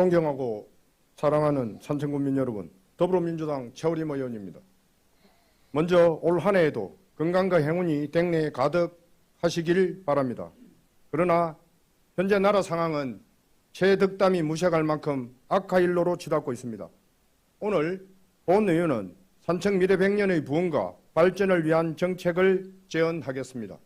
존경하고 사랑하는 산청군민 여러분, 더불어민주당 최우림 의원입니다. 먼저 올 한 해에도 건강과 행운이 댁내에 가득 하시길 바랍니다. 그러나 현재 나라 상황은 최덕담이 무색할 만큼 악화일로로 치닫고 있습니다. 오늘 본 의원은 산청 미래 100년의 부흥과 발전을 위한 정책을 제언하겠습니다.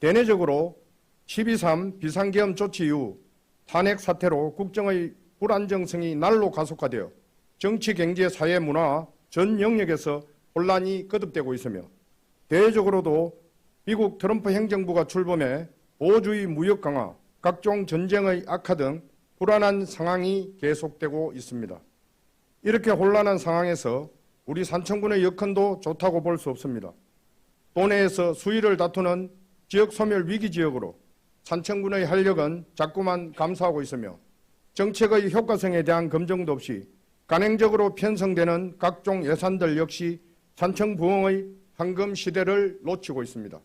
대내적으로 12.3 비상계엄 조치 이후 탄핵 사태로 국정의 불안정성이 날로 가속화되어 정치, 경제, 사회, 문화 전 영역에서 혼란이 거듭되고 있으며 대외적으로도 미국 트럼프 행정부가 출범해 보호주의 무역 강화, 각종 전쟁의 악화 등 불안한 상황이 계속되고 있습니다. 이렇게 혼란한 상황에서 우리 산청군의 여건도 좋다고 볼 수 없습니다. 도내에서 수위를 다투는 지역 소멸 위기 지역으로 산청군의 활력은 자꾸만 감소하고 있으며 정책의 효과성에 대한 검증도 없이 간행적으로 편성되는 각종 예산들 역시 산청 부흥의 황금 시대를 놓치고 있습니다.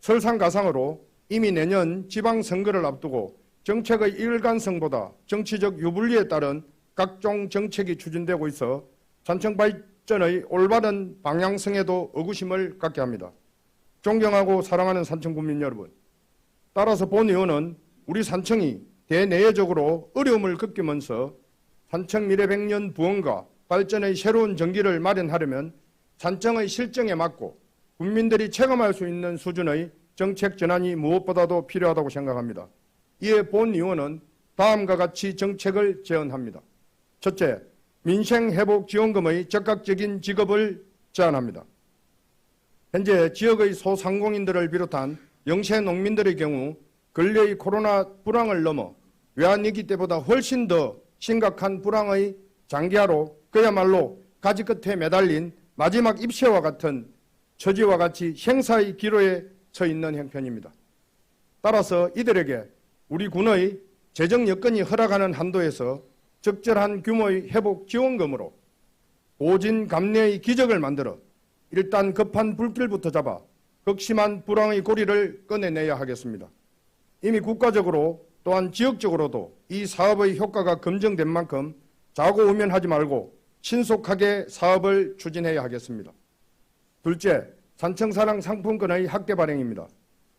설상가상으로 이미 내년 지방선거를 앞두고 정책의 일관성보다 정치적 유불리에 따른 각종 정책이 추진되고 있어 산청 발전의 올바른 방향성에도 의구심을 갖게 합니다. 존경하고 사랑하는 산청 국민 여러분, 따라서 본 의원은 우리 산청이 대내외적으로 어려움을 겪으면서 산청 미래 100년 부흥과 발전의 새로운 전기를 마련하려면 산청의 실정에 맞고 국민들이 체감할 수 있는 수준의 정책 전환이 무엇보다도 필요하다고 생각합니다. 이에 본 의원은 다음과 같이 정책을 제언합니다. 첫째, 민생회복지원금의 적극적인 지급을 제안합니다. 현재 지역의 소상공인들을 비롯한 영세 농민들의 경우 근래의 코로나 불황을 넘어 외환위기 때보다 훨씬 더 심각한 불황의 장기화로 그야말로 가지 끝에 매달린 마지막 입새와 같은 처지와 같이 행사의 기로에 서 있는 형편입니다. 따라서 이들에게 우리 군의 재정 여건이 허락하는 한도에서 적절한 규모의 회복 지원금으로 오진 감내의 기적을 만들어 일단 급한 불길부터 잡아 극심한 불황의 고리를 꺼내내야 하겠습니다. 이미 국가적으로 또한 지역적으로도 이 사업의 효과가 검증된 만큼 자고우면하지 말고 신속하게 사업을 추진해야 하겠습니다. 둘째, 산청사랑 상품권의 학계 발행입니다.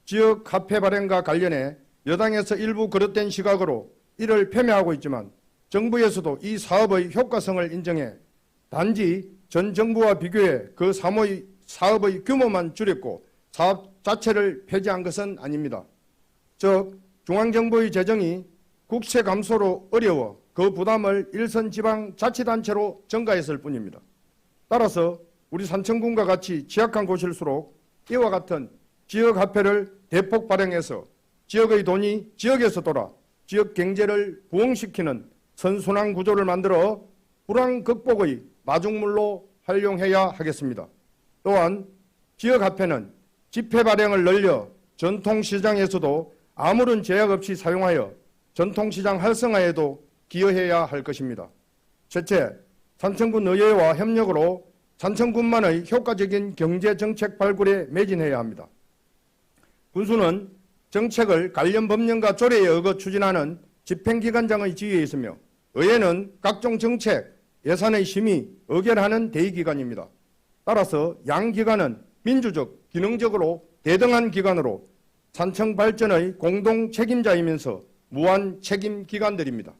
지역 카페 발행과 관련해 여당에서 일부 그릇된 시각으로 이를 폄훼하고 있지만 정부에서도 이 사업의 효과성을 인정해 단지 전 정부와 비교해 그 사모의 사업의 규모만 줄였고 사업 자체를 폐지한 것은 아닙니다. 즉 중앙정부의 재정이 국세 감소로 어려워 그 부담을 일선 지방 자치단체로 전가했을 뿐입니다. 따라서 우리 산청군과 같이 취약한 곳일수록 이와 같은 지역화폐를 대폭 발행해서 지역의 돈이 지역에서 돌아 지역 경제를 부흥시키는 선순환 구조를 만들어 불황 극복의 마중물로 활용해야 하겠습니다. 또한 지역화폐는 지폐 발행을 늘려 전통시장에서도 아무런 제약 없이 사용하여 전통시장 활성화에도 기여해야 할 것입니다. 셋째, 산청군 의회와 협력으로 산청군만의 효과적인 경제정책 발굴에 매진해야 합니다. 군수는 정책을 관련 법령과 조례에 의거 추진하는 집행기관장의 지위에 있으며 의회는 각종 정책, 예산의 심의, 의결하는 대의기관입니다. 따라서 양 기관은 민주적, 기능적으로 대등한 기관으로 산청 발전의 공동 책임자이면서 무한 책임 기관들입니다.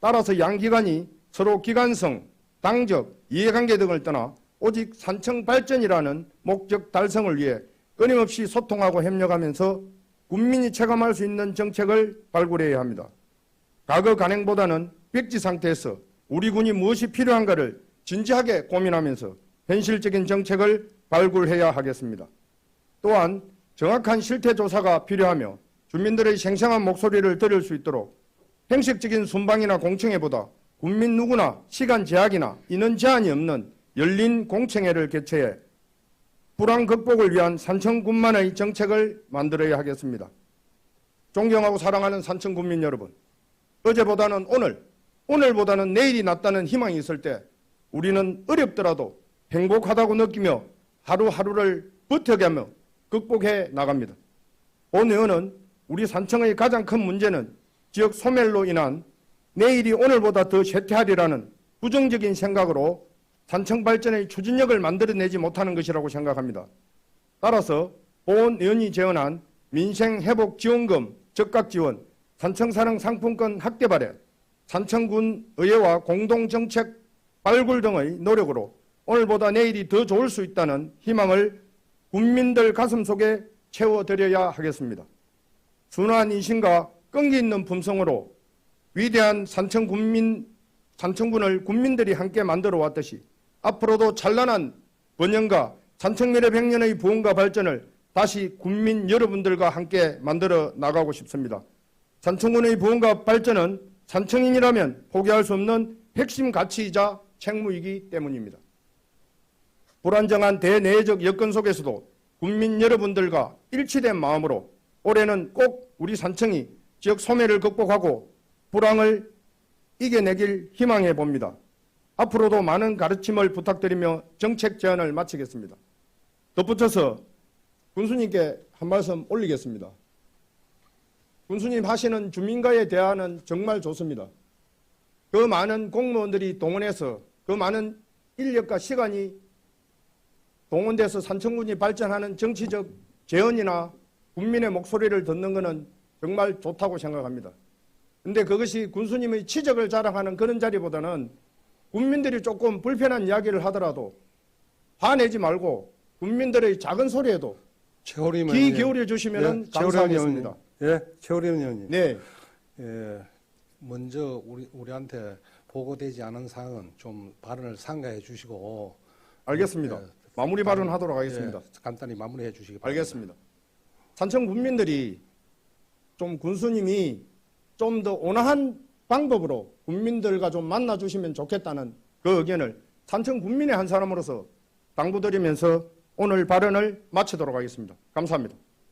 따라서 양 기관이 서로 기관성, 당적, 이해관계 등을 떠나 오직 산청 발전이라는 목적 달성을 위해 끊임없이 소통하고 협력하면서 국민이 체감할 수 있는 정책을 발굴해야 합니다. 과거 간행보다는 백지 상태에서 우리 군이 무엇이 필요한가를 진지하게 고민하면서 현실적인 정책을 발굴해야 하겠습니다. 또한 정확한 실태 조사가 필요하며 주민들의 생생한 목소리를 들을 수 있도록 형식적인 순방이나 공청회보다 국민 누구나 시간 제약이나 인원 제한이 없는 열린 공청회를 개최해 불안 극복을 위한 산청군만의 정책을 만들어야 하겠습니다. 존경하고 사랑하는 산청군민 여러분, 어제보다는 오늘, 오늘보다는 내일이 낫다는 희망이 있을 때 우리는 어렵더라도 행복하다고 느끼며 하루하루를 버텨가며 극복해 나갑니다. 본 의원은 우리 산청의 가장 큰 문제는 지역 소멸로 인한 내일이 오늘보다 더 쇠퇴하리라는 부정적인 생각으로 산청 발전의 추진력을 만들어내지 못하는 것이라고 생각합니다. 따라서 보훈 의원이 제언한 민생 회복 지원금 적각 지원, 산청사랑 상품권 확대 발행, 산청군 의회와 공동 정책 발굴 등의 노력으로 오늘보다 내일이 더 좋을 수 있다는 희망을 국민들 가슴 속에 채워드려야 하겠습니다. 순한 인심과 끈기 있는 품성으로 위대한 산청 국민 산청군을 국민들이 함께 만들어 왔듯이 앞으로도 찬란한 번영과 산청미래 백년의 부흥과 발전을 다시 국민 여러분들과 함께 만들어 나가고 싶습니다. 산청군의 부흥과 발전은 산청인이라면 포기할 수 없는 핵심 가치이자 책무이기 때문입니다. 불안정한 대내적 여건 속에서도 국민 여러분들과 일치된 마음으로 올해는 꼭 우리 산청이 지역 소멸을 극복하고 불황을 이겨내길 희망해 봅니다. 앞으로도 많은 가르침을 부탁드리며 정책 제안을 마치겠습니다. 덧붙여서 군수님께 한 말씀 올리겠습니다. 군수님 하시는 주민과의 대화는 정말 좋습니다. 그 많은 공무원들이 동원해서 그 많은 인력과 시간이 동원돼서 산청군이 발전하는 정치적 재언이나 국민의 목소리를 듣는 것은 정말 좋다고 생각합니다. 근데 그것이 군수님의 치적을 자랑하는 그런 자리보다는 국민들이 조금 불편한 이야기를 하더라도 화내지 말고 국민들의 작은 소리에도 귀. 기울여 주시면 예, 감사하겠습니다. 예, 최호림 의원님. 네, 예, 먼저 우리 우리한테 보고되지 않은 사항은 좀 발언을 상가해 주시고 알겠습니다. 예, 마무리 발언하도록 하겠습니다. 예, 간단히 마무리해 주시기 바랍니다. 알겠습니다. 산청 국민들이 좀 군수님이 좀 더 온화한 방법으로 국민들과 좀 만나주시면 좋겠다는 그 의견을 산청 국민의 한 사람으로서 당부드리면서 오늘 발언을 마치도록 하겠습니다. 감사합니다.